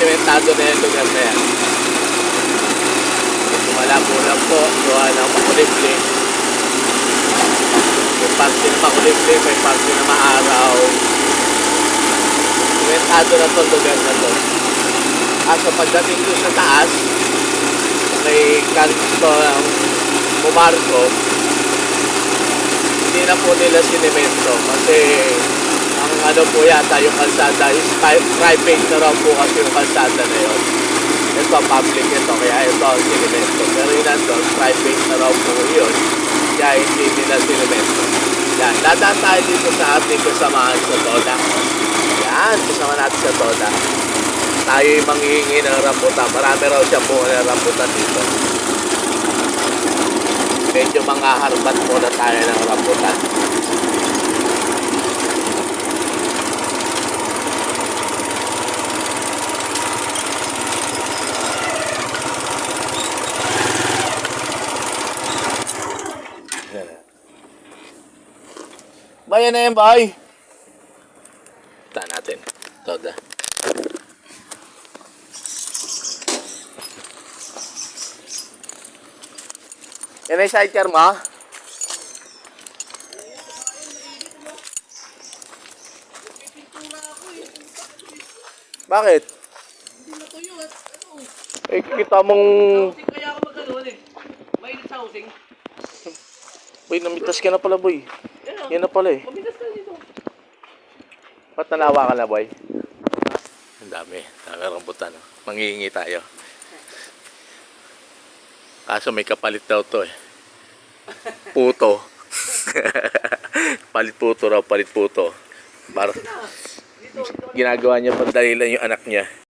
simentado na yung lugar na yan. Malabo lang po, gawa ng makulimlim. May parte na makulimlim, may parte na maaraw. Simentado na to lugar na to. Kaso pagdating doon sa taas, may kanto ng Bumarco, hindi na po nila sinemento kasi ano po yata yung kalsada is pri- private na raw po kasi yung kalsada na yun. Ito public ito kaya ito ang sinemento. Pero yun nandun, private na raw po yun. Kaya hindi nila sinemento. Yan, dadaan tayo dito sa ating kasamahan sa Toda. Yan, kasama natin sa Toda. Tayo yung manghihingi ng rambutan. Marami raw siya po ng rambutan dito medyo mga harbat muna tayo ng rambutan. Bayan na yan, bay. Taan natin. Toda. Yan ay sidecar mo? Bakit? Hindi natuyo at ano. Eh, kita mong... Housing kaya ako maganoon eh. Mainit sa housing. Boy, namitas ka na pala, boy. Yan na pala eh. Mamitas ka dito. Ba't nanawa ka na, boy? Ang dami. Dami rambutan. Oh. Manghihingi tayo. Kaso may kapalit daw to eh. Puto. palit puto raw, palit puto. Para ginagawa niya pandalilan yung anak niya.